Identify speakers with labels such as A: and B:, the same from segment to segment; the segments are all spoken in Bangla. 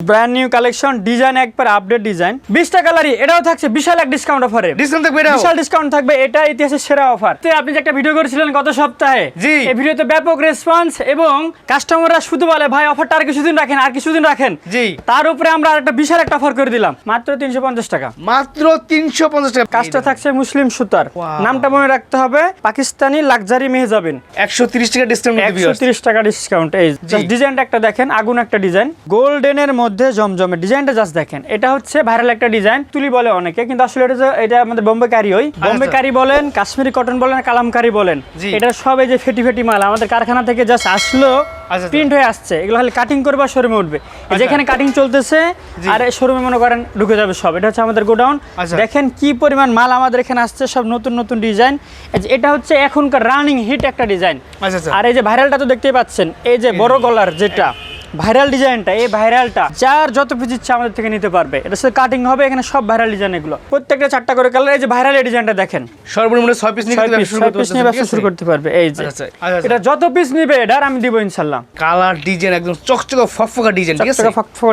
A: ব্র্যান্ড নিউ কালেকশন ডিজাইন একবার আপডেট ডিজাইন বিশটা কালারই এটাও থাকছে বিশাল এক ডিসকাউন্ট অফারে
B: ডিসকাউন্ট থাকবে
A: বিশাল ডিসকাউন্ট থাকবে এটা ইতিহাসের সেরা অফার আপনি যে একটা ভিডিও করেছিলেন গত সপ্তাহে
B: জি।
A: এই ভিডিওতে ব্যাপক রেসপন্স এবং কাস্টমাররা শুধু বলে ভাই অফারটা আর কিছুদিন রাখেন আর কিছুদিন রাখেন।
B: জি।
A: তার উপরে আমরা একটা বিশাল একটা অফার করে দিলাম মাত্র তিনশো পঞ্চাশ টাকা।
B: মাত্র তিনশো পঞ্চাশ টাকা।
A: কাজটা থাকছে মুসলিম সুতার। নামটা মনে রাখতে হবে পাকিস্তানি লাক্সারি যাবেন
B: একশো তিরিশ টাকা ডিসকাউন্ট
A: একশো তিরিশ টাকা ডিসকাউন্ট এই। ডিজাইনটা একটা দেখেন আগুন একটা ডিজাইন গোল্ডেনের মধ্যে জমজমের ডিজাইনটা জাস্ট দেখেন। এটা হচ্ছে ভাইরাল একটা ডিজাইন তুলি বলে অনেকে কিন্তু আসলে এটা এটা আমাদের বোম্বে কারি ওই। বোম্বে
B: আচ্ছা।
A: কারি বলেন কাশ্মীরি কটন বলেন কালামকারি বলেন। এটা সব এই যে ফেটি ফেটি মাল আমাদের কারখানা থেকে জাস্ট আসলো
B: আচ্ছা।
A: প্রিন্ট হয়ে আসছে। এগুলো খালি কাটিং করবে আর শোরুমে উঠবে।
B: আচ্ছা।
A: যেখানে কাটিং চলতেছে। আর শোরুমে মনে করেন ঢুকে যাবে সব। এটা হচ্ছে আমাদের গোডাউন।
B: আচ্ছা।
A: দেখেন কি পরিমাণ মাল আমাদের এখানে আসছে সব নতুন নতুন ডিজাইন। এটা হচ্ছে এখনকার রানিং হিট একটা ডিজাইন।
B: আচ্ছা আচ্ছা।
A: আর এই যে ভাইরালটা তো দেখতেই পাচ্ছেন এই যে বড় গলার যেটা। ভাইরাল ডিজাইনটা এই ভাইরালটা যার যত পিস ইচ্ছা আমাদের থেকে নিতে পারবে। এটা সাথে কাটিং হবে এখানে সব ভাইরাল ডিজাইন এগুলো। প্রত্যেকটা চারটা করে কালার এই যে ভাইরাল ডিজাইনটা দেখেন।
B: সর্বনিম্ন ছয় পিস নিয়ে ব্যবসা শুরু করতে
A: পারবে এই যে।
B: আচ্ছা, আচ্ছা, আচ্ছা।
A: এটা যত পিস নিবে এটার আমি দিব ইনশাল্লাহ।
B: কালার ডিজাইন একদম চকচকে ফকফকা ডিজাইন ঠিক আছে?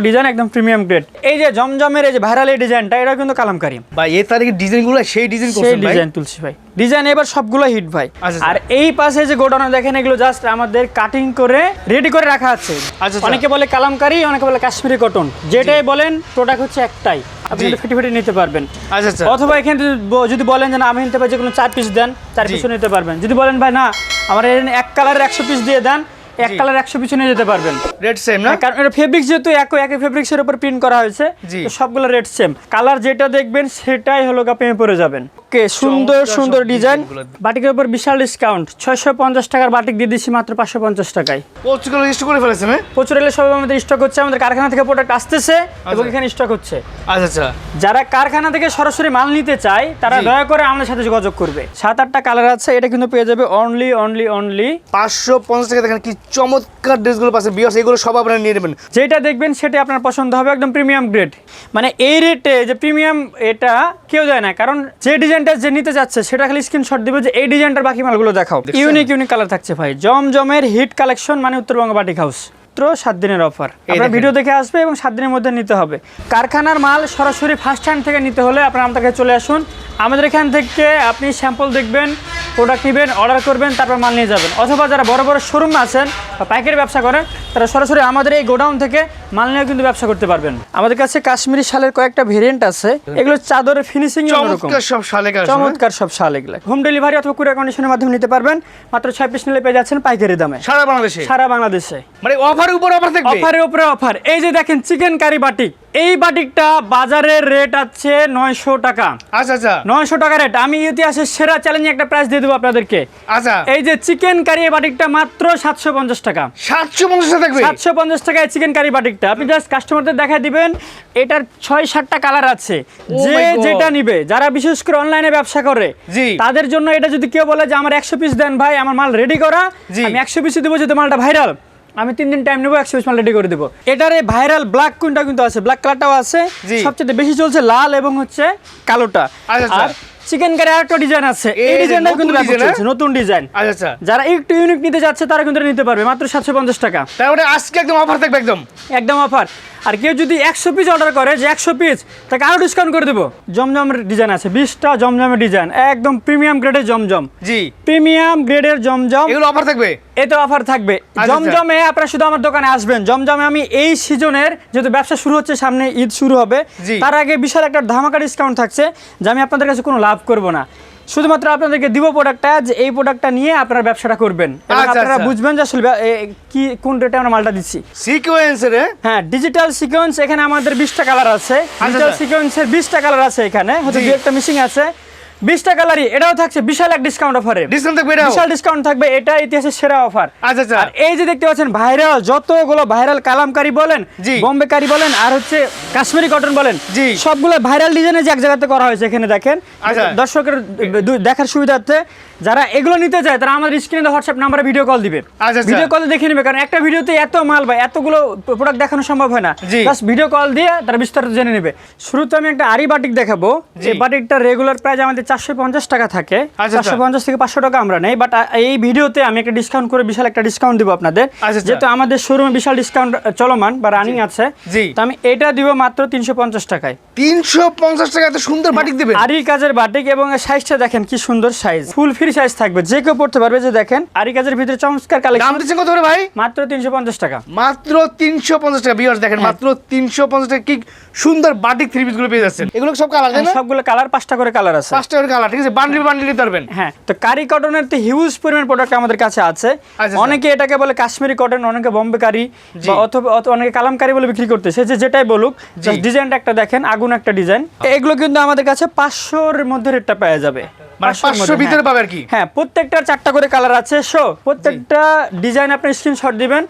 A: ডিজাইন একদম প্রিমিয়াম গ্রেড এই যে জমজমের এই যে ভাইরাল ডিজাইনটা এটা কিন্তু কালামকারী।
B: ভাই এই তারিখের ডিজাইনগুলো সেই ডিজাইন করছেন ভাই?
A: ডিজাইন তুলসী ভাই। ডিজাইন এবার সবগুলো হিট ভাই। আর এই পাশে যে গোডাউনে দেখেন এগুলো জাস্ট আমাদের কাটিং করে রেডি করে রাখা আছে।
B: আচ্ছা।
A: অনেকে বলে কালামকারি অনেকে বলে কাশ্মীরি কটন যেটাই বলেন প্রোডাক্ট হচ্ছে একটাই। আপনি। কিন্তু ফিটি ফিটি নিতে পারবেন।
B: আচ্ছা আচ্ছা।
A: অথবা এখানে যদি যদি বলেন যে না আমি নিতে পারি যে কোনো চার পিস দেন চার। পিসও নিতে পারবেন। যদি বলেন ভাই না আমার এক কালারের একশো পিস দিয়ে দেন এক কালার একশো পিছু নিয়ে যেতে পারবেন।
B: রেড সেম না?
A: কারণ এটা ফেব্রিক যেহেতু একই একই ফেব্রিক্সের উপর প্রিন্ট করা হয়েছে তো সবগুলো রেড সেম কালার যেটা দেখবেন সেটাই হলো গা প্রেমে পড়ে যাবেন। ওকে সুন্দর সুন্দর ডিজাইন। বাটিকের উপর বিশাল ডিসকাউন্ট ছয়শো পঞ্চাশ টাকার বাটিক দিয়ে দিচ্ছি মাত্র পাঁচশো পঞ্চাশ টাকায়।
B: প্রচুর লিস্ট করে ফেলেছেন হ্যাঁ?
A: প্রচুর এলে সব আমাদের স্টক হচ্ছে আমাদের কারখানা থেকে প্রোডাক্ট আসতেছে এবং
B: আচ্ছা।
A: এখানে স্টক হচ্ছে।
B: আচ্ছা আচ্ছা।
A: যারা কারখানা থেকে সরাসরি মাল নিতে চায় তারা দয়া করে আমাদের সাথে যোগাযোগ করবে। সাত আটটা কালার আছে এটা কিন্তু পেয়ে যাবে অনলি অনলি অনলি
B: পাঁচশো পঞ্চাশ টাকা দেখেন কি চমৎকার ড্রেসগুলো পাচ্ছে বিয়াস এগুলো সব আপনারা নিয়ে নেবেন।
A: যেটা দেখবেন সেটা আপনার পছন্দ হবে একদম প্রিমিয়াম গ্রেড মানে এই রেটে যে প্রিমিয়াম এটা কেউ যায় না কারণ যে ডিজাইনটা যে নিতে যাচ্ছে সেটা খালি স্ক্রিনশট দিবে যে এই ডিজাইনটার বাকি মালগুলো দেখাও। ইউনিক ইউনিক কালার থাকছে ভাই। জমজমের হিট কালেকশন মানে উত্তরবঙ্গ বাটিক হাউস মাত্র সাত দিনের অফার আপনার ভিডিও দেখে আসবে এবং সাত দিনের মধ্যে নিতে হবে। কারখানার মাল সরাসরি ফার্স্ট হ্যান্ড থেকে নিতে হলে আপনার আমাদের কাছে চলে আসুন। আমাদের এখান থেকে আপনি স্যাম্পল দেখবেন প্রোডাক্ট নেবেন অর্ডার করবেন তারপর মাল নিয়ে যাবেন। অথবা যারা বড় বড় শোরুম আছেন বা পাইকারি ব্যবসা করেন তারা সরাসরি আমাদের এই গোডাউন থেকে মাল নিয়ে কিন্তু ব্যবসা করতে পারবেন। আমাদের কাছে কাশ্মীরি শালের কয়েকটা ভেরিয়েন্ট আছে। এগুলো চাদরের ফিনিশিং
B: চমৎকার সব শালে
A: চমৎকার সব শাল এগুলো। হোম ডেলিভারি অথবা কুরিয়ার কন্ডিশনের মাধ্যমে নিতে পারবেন। মাত্র ছয় পিস নিলে পেয়ে যাচ্ছেন পাইকারি দামে।
B: সারা বাংলাদেশে?
A: সারা বাংলাদেশে।
B: মানে অফার উপর অফার থাকবে?
A: অফারের উপরে অফার এই যে দেখেন চিকেন কারি বাটিক এই বাটিকটা বাজারের রেট আছে নয়শো টাকা।
B: আচ্ছা আচ্ছা।
A: নয়শো টাকা রেট আমি ইতিহাসের সেরা চ্যালেঞ্জিং একটা প্রাইস দিয়ে দেবো আপনাদেরকে।
B: আচ্ছা।
A: এই যে চিকেন কারি বাটিকটা মাত্র সাতশো পঞ্চাশ টাকা।
B: সাতশো পঞ্চাশ থাকবে?
A: সাতশো পঞ্চাশ টাকায় চিকেন কারি বাটিকটা আপনি জাস্ট কাস্টমারদের দেখা দিবেন এটার ছয় সাতটা কালার আছে।
B: Oh
A: যে যেটা নিবে যারা বিশেষ করে অনলাইনে ব্যবসা করে তাদের জন্য এটা যদি কেউ বলে যে আমার একশো পিস দেন ভাই আমার মাল রেডি করা আমি একশো পিসই দেবো যদি মালটা ভাইরাল আমি তিন দিন টাইম নেব একশো রেডি করে দেবো। এটার এই ভাইরাল ব্ল্যাক কোনটা কিন্তু আছে ব্ল্যাক কালারটাও আছে। সবচেয়ে বেশি চলছে লাল এবং হচ্ছে কালোটা।
B: আচ্ছা, আচ্ছা।
A: আর চিকেন কারি আরেকটা ডিজাইন আছে।
B: এই
A: ডিজাইনটাও কিন্তু
B: নতুন
A: চলছে নতুন ডিজাইন
B: আচ্ছা আচ্ছা।
A: যারা একটু ইউনিক নিতে যাচ্ছে তারা কিন্তু নিতে পারবে মাত্র সাতশো পঞ্চাশ টাকা।
B: তারপরে আজকে একদম অফার থাকবে একদম?
A: একদম অফার আর কেউ যদি একশো পিস অর্ডার করে যে একশো পিস তাকে আরও ডিসকাউন্ট করে দেবো। জমজমের ডিজাইন আছে বিশটা জমজমের ডিজাইন একদম প্রিমিয়াম গ্রেডের জমজম।
B: জি।
A: প্রিমিয়াম গ্রেডের জমজম।
B: এগুলো অফার থাকবে?
A: এতে অফার থাকবে।
B: আচ্ছা।
A: জমজমে আপনারা শুধু আমার দোকানে আসবেন। জমজমে আমি এই সিজনের যেহেতু ব্যবসা শুরু হচ্ছে সামনে ঈদ শুরু হবে তার আগে বিশাল একটা ধামাকা ডিসকাউন্ট থাকছে যে আমি আপনাদের কাছে কোনো লাভ করব না। শুধুমাত্র আপনাদেরকে দিব প্রোডাক্টটা যে এই প্রোডাক্টটা নিয়ে আপনারা ব্যবসাটা করবেন।
B: আচ্ছা,
A: আপনারা
B: আচ্ছা।
A: বুঝবেন যে আসলে কি কোন রেটে আমরা মালটা দিচ্ছি।
B: সিকোয়েন্সের
A: হ্যাঁ ডিজিটাল সিকোয়েন্স এখানে আমাদের বিশটা কালার আছে। ডিজিটাল
B: আচ্ছা।
A: সিকোয়েন্সের বিশটা কালার আছে এখানে। হয়তো দু একটা মিসিং আছে। বিশটা কালারই এটাও থাকছে বিশাল এক ডিসকাউন্ট অফারে
B: ডিসকাউন্ট থাকবে
A: বিশাল ডিসকাউন্ট থাকবে এটা ইতিহাসের সেরা অফার
B: আচ্ছা আচ্ছা।
A: এই যে দেখতে পাচ্ছেন ভাইরাল যতগুলো ভাইরাল কালামকারি বলেন বোম্বে কারি বলেন আর হচ্ছে কাশ্মীরি কটন বলেন
B: জি।
A: সবগুলো ভাইরাল ডিজাইনে যে এক জায়গাতে করা হয়েছে এখানে দেখেন।
B: আচ্ছা।
A: দর্শকের দেখার সুবিধার্থে যারা এগুলো নিতে চায় তারা আমাদের স্ক্রিনে হোয়াটসঅ্যাপ নাম্বারে ভিডিও কল দিবে।
B: আচ্ছা, আচ্ছা।
A: ভিডিও কলে দেখে নেবে কারণ একটা ভিডিওতে এত মাল বা এতগুলো প্রোডাক্ট দেখানো সম্ভব হয় না। জাস্ট ভিডিও কল দিয়ে তারা বিস্তারিত জেনে নেবে। শুরুতে আমি একটা আরি বাটিক দেখাবো। এই বাটিকটা রেগুলার প্রাইস আমাদের চারশো পঞ্চাশ টাকা থাকে।
B: আচ্ছা।
A: চারশো পঞ্চাশ থেকে পাঁচশো টাকা আমরা নেই বাট এই ভিডিওতে আমি একটা ডিসকাউন্ট করে বিশাল একটা ডিসকাউন্ট দিব আপনাদের।
B: আচ্ছা, আচ্ছা।
A: যেহেতু আমাদের শোরুমে বিশাল ডিসকাউন্ট চলমান বা রানিং আছে তো আমি এটা দিব মাত্র তিনশো পঞ্চাশ টাকায়।
B: তিনশো পঞ্চাশ টাকা এত সুন্দর বাটিক দেবেন?
A: আরি কাজের বাটিক এবং সাইজটা দেখেন কি সুন্দর সাইজ ফুল ফ্রি সাইজ থাকবে। যে কেউ পড়তে পারবে যে দেখেন আরি কাজের ভিতরে চমৎকার
B: দাম
A: কালেকশন
B: দিচ্ছেন কত করে ভাই?
A: মাত্র তিনশো পঞ্চাশ টাকা।
B: মাত্র তিনশো পঞ্চাশ টাকা। বিয়ার্স দেখেন
A: হ্যাঁ।
B: মাত্র তিনশো পঞ্চাশ টাকা। কি সুন্দর বাটিক থ্রি পিসগুলো পেয়ে যাচ্ছেন। এগুলো সব কালার তাই না?
A: সবগুলো কালার পাঁচটা করে কালার আছে।
B: পাঁচটা করে কালার ঠিক আছে? বান্ডিল বান্ডিল পারবেন।
A: হ্যাঁ তো কারি কটনের তো হিউজ পরিমাণ প্রোডাক্ট আমাদের কাছে আছে।
B: আচ্ছা।
A: অনেকে এটাকে বলে কাশ্মীরি কটন অনেকে বম্বে কারি বা অথবা অনেকে কালামকারি বলে বিক্রি করতে সে যে যেটাই বলুক। ডিজাইনটা একটা দেখেন আগুন একটা ডিজাইন এগুলো কিন্তু আমাদের কাছে পাঁচশোর মধ্যে রেটটা পাওয়া যাবে।
B: মানে
A: 500 র
B: পাঁচশোর
A: মধ্যে,
B: ভিতরে
A: হ্যাঁ।
B: পাবে আর কি?
A: হ্যাঁ প্রত্যেকটা চারটা করে কালার আছে। প্রত্যেকটা ডিজাইন আপনি স্ক্রিনশট দিবেন।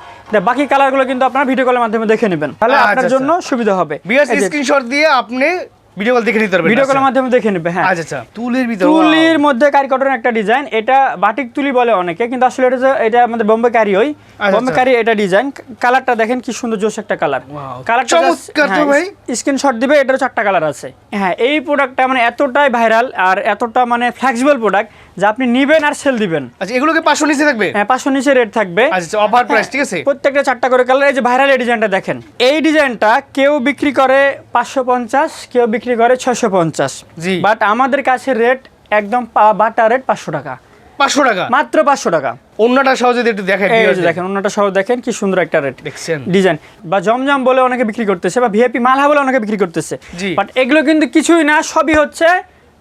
A: বাকি কালারগুলো কিন্তু আপনারা ভিডিও কলের মাধ্যমে দেখে নেবেন। তাহলে
B: আচ্ছা,
A: আপনার
B: আচ্ছা।
A: জন্য সুবিধা হবে।
B: স্ক্রিনশট দিয়ে আপনি ভিডিও কল দেখে নিতে পারবেন
A: ভিডিও কলের
B: আচ্ছা।
A: মাধ্যমে দেখে নেবে হ্যাঁ।
B: আচ্ছা আচ্ছা। তুলির ভিতরে
A: তুলির মধ্যে কারি কটন একটা ডিজাইন এটা বাটিক তুলি বলে অনেকে কিন্তু আসলে এটা এটা আমাদের বোম্বে কারি ওই। বোম্বে
B: আচ্ছা।
A: কারি এটা ডিজাইন কালারটা দেখেন কি সুন্দর জোশ একটা কালার
B: কালার
A: কালারটা
B: চমৎকার তো ভাই।
A: স্ক্রিনশট দিবে এটারও চারটা কালার আছে। হ্যাঁ এই প্রোডাক্টটা মানে এতটাই ভাইরাল আর এতটা মানে ফ্লেক্সিবল প্রোডাক্ট যে আপনি নিবেন আর সেল দিবেন।
B: আচ্ছা এগুলোকে পাঁচশো নিচে থাকবে?
A: হ্যাঁ পাঁচশো নিচে রেট থাকবে।
B: আচ্ছা অফার প্রাইস ঠিক আছে?
A: প্রত্যেকটা চারটা করে কালার এই যে ভাইরাল এই ডিজাইনটা দেখেন। এই ডিজাইনটা কেউ বিক্রি করে পাঁচশো পঞ্চাশ কেউ বিক্রি করে ছয়শো পঞ্চাশ।
B: জি।
A: বাট আমাদের কাছে রেট একদম বাটা রেট পাঁচশো টাকা।
B: পাঁচশো টাকা?
A: মাত্র পাঁচশো টাকা।
B: অন্যটা সহজে একটু দেখেন
A: এই যে দেখেন অন্যটা সহ দেখেন কি সুন্দর একটা রেট
B: দেখছেন?
A: ডিজাইন বা জমজম বলে অনেকে বিক্রি করতেছে বা ভিআইপি মালহা বলে অনেকে বিক্রি করতেছে। বাট এগুলো কিন্তু কিছুই না সবই হচ্ছে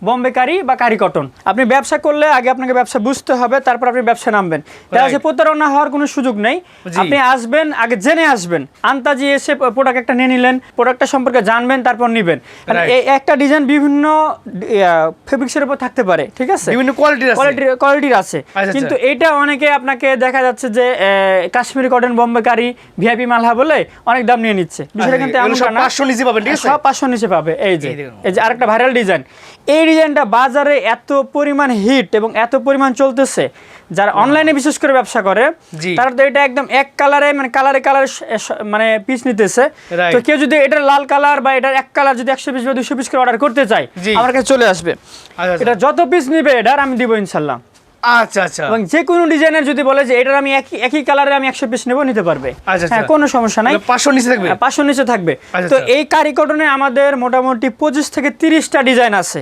A: বম্বে কারি বা কারি কটন। আপনি ব্যবসা করলে আগে আপনাকে ব্যবসা বুঝতে হবে তারপর আপনি ব্যবসা নামবেন। যাচ্ছে প্রতারণা হওয়ার কোনো সুযোগ নেই। আপনি আসবেন আগে জেনে আসবেন। আন্তাজি এসে প্রোডাক্ট একটা নিয়ে নিলেন প্রোডাক্টটা সম্পর্কে জানবেন তারপর নিবেন। এই একটা ডিজাইন বিভিন্ন ফেব্রিক্সের উপর থাকতে পারে ঠিক আছে?
B: বিভিন্ন কোয়ালিটির
A: কোয়ালিটির কোয়ালিটির আছে।
B: আচ্ছা,
A: কিন্তু এটা অনেকে আপনাকে দেখা যাচ্ছে যে কাশ্মীরি কটন বোম্বে কারি ভিআইপি মালহা বলে অনেক দাম নিয়ে নিচ্ছে। বিষয়টা কিন্তু না।
B: 500 নিচে পাবেন, ঠিক আছে?
A: সব পাঁচশো নিচে পাবে। এই যে।
B: এই
A: যে আরেকটা ভাইরাল ডিজাইন এই ডিজাইনটা বাজারে এত পরিমাণ হিট এবং এত পরিমাণ চলতেছে যারা অনলাইনে বিশেষ করে ব্যবসা করে। তারা তো এটা একদম এক কালারে মানে কালারে কালারে মানে পিস নিতেছে। তো কেউ যদি এটার লাল কালার বা এটার এক কালার যদি একশো পিস বা দুশো পিস করে অর্ডার করতে চাই আমার কাছে চলে আসবে।
B: আচ্ছা,
A: এটা যত পিস নিবে এটার আমি দিব ইনশাল্লাহ।
B: আচ্ছা আচ্ছা।
A: এবং যে কোনো ডিজাইনের যদি বলে যে এটার আমি একই একই কালারে আমি একশো পিস নেব নিতে পারবে।
B: আচ্ছা,
A: হ্যাঁ
B: আচ্ছা।
A: কোনো সমস্যা নাই।
B: পাঁচশো নিচে থাকবে?
A: হ্যাঁ, পাঁচশো নিচে থাকবে।
B: আচ্ছা,
A: তো। এই কারি কটনে আমাদের মোটামুটি পঁচিশ থেকে তিরিশটা ডিজাইন আছে।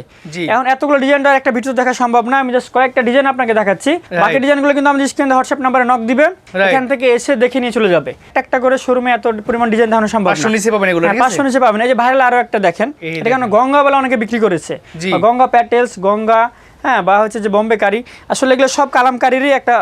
A: এখন এতগুলো ডিজাইনটা একটা ভিডিও দেখা সম্ভব না। আমি জাস্ট কয়েকটা ডিজাইন আপনাকে দেখাচ্ছি। বাকি ডিজাইনগুলো কিন্তু আমাদের স্ক্রিনে হোয়াটসঅ্যাপ নাম্বারে নক দিবে এখান থেকে এসে দেখে নিয়ে চলে যাবে। একটা করে শোরুমে এত পরিমাণ ডিজাইন দেখানো সম্ভব
B: পাঁচশো নিচে পাবেন এগুলো
A: হ্যাঁ, পাঁচশো নিচে পাবেন। এই যে ভাইরাল আরও একটা দেখেন। এটা কেন গঙ্গা বলে অনেকে বিক্রি করেছে। গঙ্গা প্যাটেলস গঙ্গা হ্যাঁ বা হচ্ছে যে বম্বে কারি। আসলে এগুলো সব কালামকারিরই একটা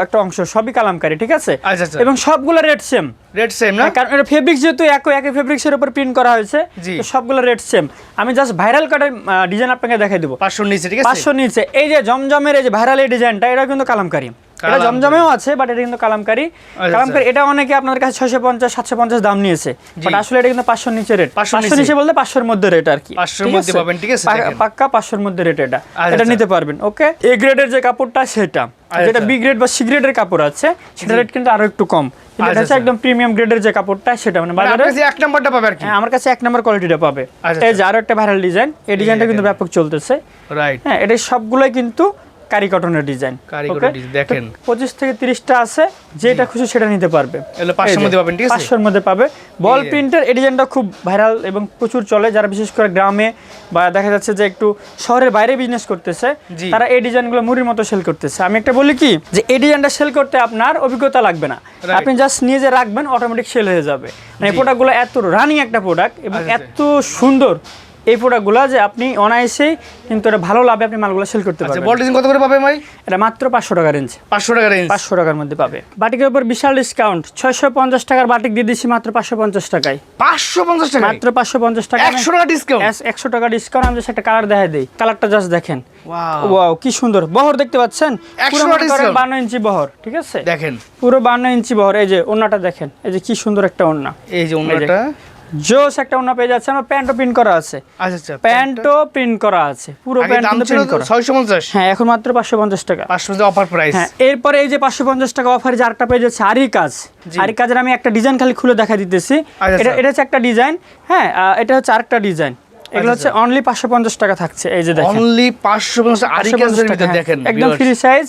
A: একটা অংশ সবই কালামকারী ঠিক আছে?
B: আচ্ছা, আচ্ছা।
A: এবং সবগুলো রেট সেম।
B: রেড সেম না
A: কারণ এটা ফেব্রিক যেহেতু একই একই ফেব্রিক্সের উপর প্রিন্ট করা হয়েছে তো সবগুলো রেট সেম আমি জাস্ট ভাইরাল কাটের ডিজাইন আপনাকে দেখাই দেবো।
B: পাঁচশো নিচে ঠিক আছে?
A: পাঁচশো নিচে। এই যে জমজমের এই যে ভাইরাল এই ডিজাইনটা এটা কিন্তু কালামকারী। এটা জমজমেও আছে বাট এটা কিন্তু কালামকারি।
B: আচ্ছা।
A: কালামকারি এটা অনেকে আপনাদের কাছে ছয়শো পঞ্চাশ সাতশো পঞ্চাশ দাম নিয়েছে। বাট আসলে এটা কিন্তু পাঁচশোর নিচে রেট
B: 500
A: পাঁচশো
B: নিচে।
A: বলতে পাঁচশোর মধ্যে রেট আর কি।
B: 500
A: ঠিক
B: মধ্যে।
A: পাক্কা পাঁচশোর মধ্যে রেট এটা।
B: আচ্ছা,
A: এটা
B: আচ্ছা।
A: নিতে পারবেন ওকে এ গ্রেডের যে কাপড়টা সেটা। যেটা
B: আচ্ছা।
A: বি গ্রেড বা সি গ্রেডের কাপড় আছে সেটা রেট কিন্তু আরও একটু কম। কিন্তু এটা
B: আচ্ছা,
A: হচ্ছে
B: আচ্ছা।
A: একদম প্রিমিয়াম গ্রেডের যে কাপড়টা সেটা মানে
B: মানে
A: বাজারে
B: কাছে এক নাম্বারটা পাবে আর কি?
A: হ্যাঁ আমার কাছে এক নম্বর কোয়ালিটিটা পাবে।
B: আচ্ছা,
A: এই যে আরও একটা ভাইরাল ডিজাইন এই ডিজাইনটা কিন্তু ব্যাপক চলতেছে।
B: রাইট
A: হ্যাঁ এটা সবগুলাই কিন্তু কারি কটনের ডিজাইন
B: দেখেন।
A: পঁচিশ থেকে তিরিশটা আছে যেটা খুশি সেটা নিতে পারবে।
B: এগুলো 500
A: এই যে,
B: মধ্যে পাবেন, ঠিক আছে?
A: পাঁচশোর মধ্যে পাবে। বল। প্রিন্টের এই ডিজাইনটা খুব ভাইরাল এবং প্রচুর চলে যারা বিশেষ করে গ্রামে বা দেখা যাচ্ছে যে একটু শহরের বাইরে বিজনেস করতেছে তারা এই ডিজাইনগুলো মুড়ির মতো সেল করতেছে। আমি একটা বলি কি যে এই ডিজাইনটা সেল করতে আপনার অভিজ্ঞতা লাগবে না। আপনি জাস্ট নিয়ে যে রাখবেন অটোমেটিক সেল হয়ে যাবে। মানে প্রোডাক্টগুলো এত রানিং একটা প্রোডাক্ট এবং
B: আচ্ছা,
A: এত সুন্দর এই প্রোডাক্টগুলো যে আপনি অনায়াসেই কিন্তু এটা ভালো লাভে আপনি মালগুলো সেল করতে
B: আচ্ছা
A: পারবেন।
B: বল ডিজাইন কত করে পাবে ভাই?
A: এটা মাত্র পাঁচশো টাকা রেঞ্জ
B: পাঁচশো টাকা রেঞ্জ
A: পাঁচশো টাকার মধ্যে পাবে। বাটিকের উপর বিশাল ডিসকাউন্ট ছয়শো পঞ্চাশ টাকার বাটিক দিয়ে দিচ্ছি মাত্র পাঁচশো পঞ্চাশ টাকায়।
B: পাঁচশো পঞ্চাশ টাকা
A: মাত্র পাঁচশো পঞ্চাশ টাকা
B: একশো টাকা ডিসকাউন্ট
A: একশো টাকা ডিসকাউন্ট আমি একটা কালার দেখাই দিই। কালারটা জাস্ট দেখেন।
B: ওয়াও
A: কি সুন্দর। বহর দেখতে পাচ্ছেন?
B: 100
A: পুরো করেন বান্ন ইঞ্চি বহর ঠিক আছে?
B: দেখেন।
A: পুরো বান্ন ইঞ্চি বহর। এই যে ওন্নাটা দেখেন। এই যে কি সুন্দর একটা ওন্না।
B: এই যে অন্যটা
A: জোস একটা ওন্না পেয়ে যাচ্ছে আমার প্যান্টও প্রিন্ট করা আছে।
B: আচ্ছা আচ্ছা
A: প্যান্টও প্রিন্ট করা আছে পুরো প্যান্ট প্রিন্ট করা। হ্যাঁ এখন মাত্র পাঁচশো পঞ্চাশ টাকা।
B: পাঁচশো অফার প্রাইস
A: হ্যাঁ এরপরে এই যে পাঁচশো পঞ্চাশ টাকা অফারে যে আরেকটা পেয়ে যাচ্ছে আরি কাজ আরি কাজের আমি একটা ডিজাইন খালি খুলে দেখা দিতেছি।
B: আচ্ছা,
A: এটা
B: আচ্ছা।
A: এটা হচ্ছে একটা ডিজাইন হ্যাঁ এটা হচ্ছে আরেকটা ডিজাইন এগুলো হচ্ছে অনলি পাঁচশো পঞ্চাশ টাকা থাকছে এই যে দেখেন।
B: অনলি পাঁচশো পঞ্চাশ
A: 550
B: ক্যান্সের
A: টাকা,
B: ভিতরে
A: হ্যাঁ।
B: দেখেন
A: একদম free size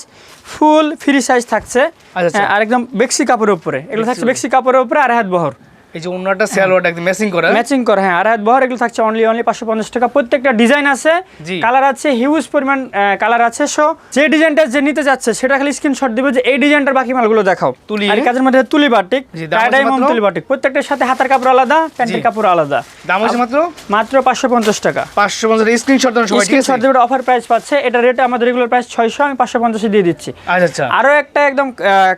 A: full free size থাকছে।
B: আচ্ছা।
A: হ্যাঁ, আর একদম বেক্সি কাপড়ের উপরে। এগুলো থাকছে বেক্সি কাপড়ের উপরে আর হাত বহর।
B: এই যে অন্যটা স্যালোয়ারটা একদম ম্যাচিং করা।
A: ম্যাচিং করে হ্যাঁ। আর হাত বহর এগুলো থাকছে অনলি অনলি পাঁচশো পঞ্চাশ টাকা। প্রত্যেকটা ডিজাইন আছে। কালার আছে হিউজ পরিমাণ কালার আছে। সো যে ডিজাইনটা যে নিতে যাচ্ছে সেটা খালি স্ক্রিনশট দিবে যে এই ডিজাইনটার বাকি মালগুলো দেখাও।
B: তুলি।
A: আর কাজের মধ্যে তুলি বাটিক
B: জি,
A: টাইডাই মোম তুলি বাটিক প্রত্যেকটার সাথে হাতার কাপড় আলাদা প্যান্টের কাপড় আলাদা।
B: দাম মাত্র?
A: মাত্র পাঁচশো পঞ্চাশ টাকা।
B: পাঁচশো পঞ্চাশ স্ক্রিনশট দেন সবাই
A: স্ক্রিনশট দেবে অফার প্রাইস পাচ্ছে। এটা রেট আমাদের রেগুলার প্রাইস ছয়শো আমি পাঁচশো পঞ্চাশে দিয়ে দিচ্ছি।
B: আচ্ছা আচ্ছা।
A: আরও একটা একদম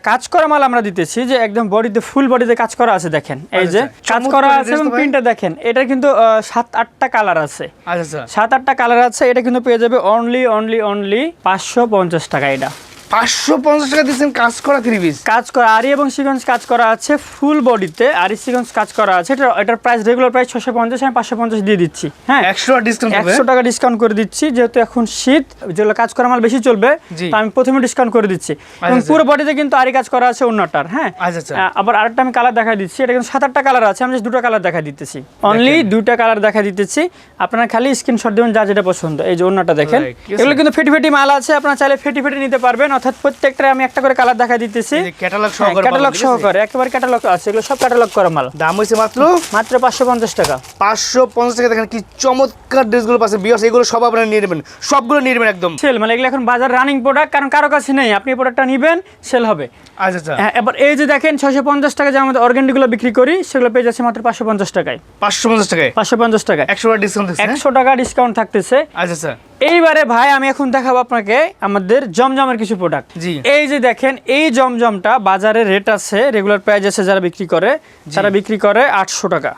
A: কাজ করা মাল আমরা দিতেছি যে একদম বডিতে ফুল বডিতে কাজ করা আছে দেখেন। এই যে কাজ করা আছে এবং প্রিন্টটা দেখেন এটা কিন্তু সাত আটটা কালার আছে।
B: আচ্ছা আচ্ছা।
A: সাত আটটা কালার আছে এটা কিন্তু পেয়ে যাবে অনলি অনলি অনলি পাঁচশো পঞ্চাশ টাকা এটা।
B: পাঁচশো পঞ্চাশ টাকা দিচ্ছেন কাজ করা থ্রি পিস
A: কাজ করা আরি এবং সিকোয়েন্স কাজ করা আছে ফুল বডিতে আরি সিকোয়েন্স কাজ করা আছে। এটা এটার প্রাইস রেগুলার প্রাইস ছশো পঞ্চাশ আমি পাঁচশো পঞ্চাশ দিয়ে দিচ্ছি হ্যাঁ?
B: একশো আর ডিসকাউন্ট হবে।
A: একশো টাকা ডিসকাউন্ট করে দিচ্ছি যেহেতু এখন শীত যেগুলো কাজ করা মাল বেশি চলবে তো আমি প্রথমে ডিসকাউন্ট করে দিচ্ছি। এবং
B: আচ্ছা।
A: পুরো বডিতে কিন্তু আরি কাজ করা আছে অন্যটার হ্যাঁ?
B: আচ্ছা, আচ্ছা।
A: আবার আরেকটা আমি কালার দেখা দিচ্ছি এটা কিন্তু সাত আটটা কালার আছে আমি দুটো কালার দেখা দিতেছি। অনলি দুইটা কালার দেখা দিতেছি আপনারা খালি স্ক্রিনশট দেবেন যা যেটা পছন্দ। এই যে অন্যটা দেখেন। এগুলো কিন্তু ফেটি ফেটি মাল আছে আপনারা চাইলে ফেটি ফেটি নিতে পারবেন অর্থাৎ প্রত্যেকটা আমি একটা করে কালার দেখা দিতেছি।
B: ক্যাটালগ সহকারে
A: ক্যাটালগ
B: আছে?
A: একেবারে ক্যাটালগ আছে এগুলো সব ক্যাটালগ করা মাল।
B: দাম হয়েছে মাত্র?
A: মাত্র পাঁচশো পঞ্চাশ টাকা।
B: পাঁচশো পঞ্চাশ টাকা দেখেন কি চমৎকার ড্রেসগুলো পাচ্ছে। বিয়াস এগুলো সব আপনারা নিয়ে নেবেন। সবগুলো নিয়ে নেবেন একদম।
A: সেল মানে এগুলো এখন বাজার রানিং প্রোডাক্ট কারণ কারও কাছে নেই। আপনি প্রোডাক্টটা নেবেন সেল হবে।
B: আচ্ছা আচ্ছা।
A: হ্যাঁ এবার এই যে দেখেন ছয়শো পঞ্চাশ টাকা যে আমাদের অর্গ্যানিকগুলো বিক্রি করি সেগুলো পেয়ে যাচ্ছে মাত্র পাঁচশো পঞ্চাশ টাকায়।
B: পাঁচশো পঞ্চাশ টাকায়?
A: পাঁচশো পঞ্চাশ টাকায়।
B: একশো টাকা ডিসকাউন্ট দিচ্ছে হ্যাঁ?
A: একশো টাকা ডিসকাউন্ট থাকতেছে।
B: আচ্ছা আচ্ছা।
A: এইবারে ভাই আমি এখন দেখাবো আপনাকে আমাদের জমজমের কিছু প্রোডাক্ট
B: জি।
A: এই যে দেখেন এই জমজমটা বাজারে রেট আছে রেগুলার প্রাইস আছে যারা বিক্রি করে তারা বিক্রি করে আটশো টাকা।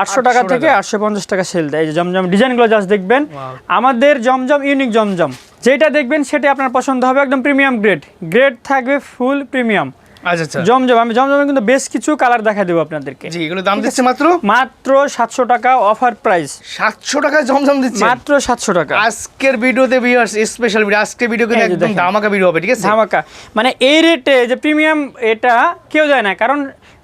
A: আটশো টাকা থেকে। আটশো পঞ্চাশ টাকা সেল দেয়। এই যে জমজম ডিজাইনগুলো জাস্ট দেখবেন। আমাদের জমজম ইউনিক জমজম। যেটা দেখবেন সেটা আপনার পছন্দ হবে একদম প্রিমিয়াম গ্রেড গ্রেড থাকবে ফুল প্রিমিয়াম
B: আচ্ছা আচ্ছা।
A: জমজম আমি জমজমের কিন্তু বেশ কিছু কালার দেখা দেবো আপনাদেরকে।
B: জি এগুলো দাম দিচ্ছে মাত্র?
A: মাত্র সাতশো টাকা অফার প্রাইস
B: সাতশো টাকায় জমজম দিচ্ছে
A: মাত্র সাতশো টাকা।
B: আজকের ভিডিওতে ভিউয়ার্স স্পেশাল ভিডিও আজকের ভিডিও কিন্তু একদম। ধামাকা ভিডিও হবে ঠিক আছে?
A: ধামাকা। মানে এই রেটে যে প্রিমিয়াম এটা কেউ যায় না। কারণ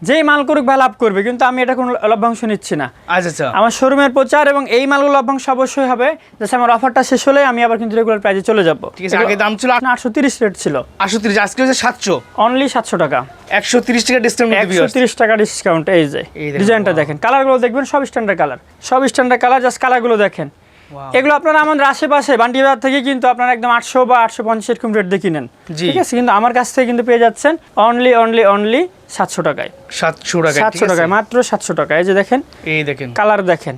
A: যেই মাল করুক বা লাভ করবে কিন্তু আমি এটা কোনো লভ্যাংশ নিচ্ছি না।
B: আচ্ছা আচ্ছা।
A: আমার শোরুমের প্রচার এবং এই মালগুলো লভ্যাংশ অবশ্যই হবে। যাতে আমার অফারটা শেষ হলে আমি আবার কিন্তু রেগুলার প্রাইজে চলে যাব।
B: ঠিক আছে আগে দাম ছিল
A: আটশো তিরিশ রেট ছিল।
B: আটশো তিরিশ আজকে হচ্ছে সাতশো।
A: অনলি সাতশো টাকা।
B: একশো তিরিশ টাকা ডিসকাউন্ট
A: একশো তিরিশ টাকা ডিসকাউন্ট এই যে। ডিজাইনটা. দেখেন। কালারগুলো দেখবেন সব স্ট্যান্ডার্ড কালার সব স্ট্যান্ডার্ড কালার জাস্ট কালারগুলো দেখেন। এগুলো আপনারা আমাদের আশেপাশে বান্টি বাজার থেকে কিন্তু আপনারা একদম আটশো বা আটশো পঞ্চাশ এরকম রেট দিয়ে কিনেন। ঠিক আছে? কিন্তু আমার কাছ থেকে কিন্তু পেয়ে যাচ্ছেন অনলি অনলি অনলি সাতশো টাকায়।
B: সাতশো টাকা
A: সাতশো টাকায় মাত্র সাতশো টাকা এই যে দেখেন
B: এই দেখেন।
A: কালার দেখেন।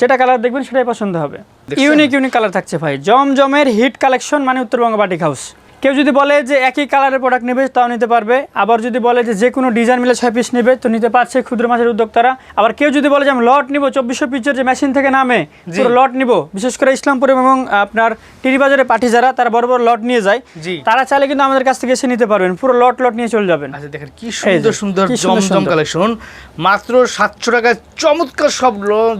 A: যেটা কালার দেখবেন সেটাই পছন্দ হবে। ইউনিক ইউনিক কালার থাকছে ভাই। জমজমের হিট কালেকশন মানে উত্তরবঙ্গ বাটিক হাউস কেউ যদি বলে যে একই কালারের প্রোডাক্ট নেবে তাও নিতে পারবে। আবার যদি বলে যে যে কোনো ডিজাইন মিলে ছয় পিস নেবে তো নিতে পারছে ক্ষুদ্র মাছের উদ্যোক্তারা। আবার কেউ যদি বলে যে আমি লট নিব চব্বিশশো পিসের যে মেশিন থেকে নামে। পুরো লট নিব। বিশেষ করে ইসলামপুর এবং আপনার টিরি বাজারে পাঠি যারা তারা বড় বড় লট নিয়ে যায়। তারা চাইলে কিন্তু আমাদের কাছ থেকে এসে নিতে পারবেন। পুরো লট লট নিয়ে চলে যাবেন।
B: আচ্ছা দেখেন কি সুন্দর সুন্দর জমজম কালেকশন মাত্র সাতশো টাকায় চমৎকার সব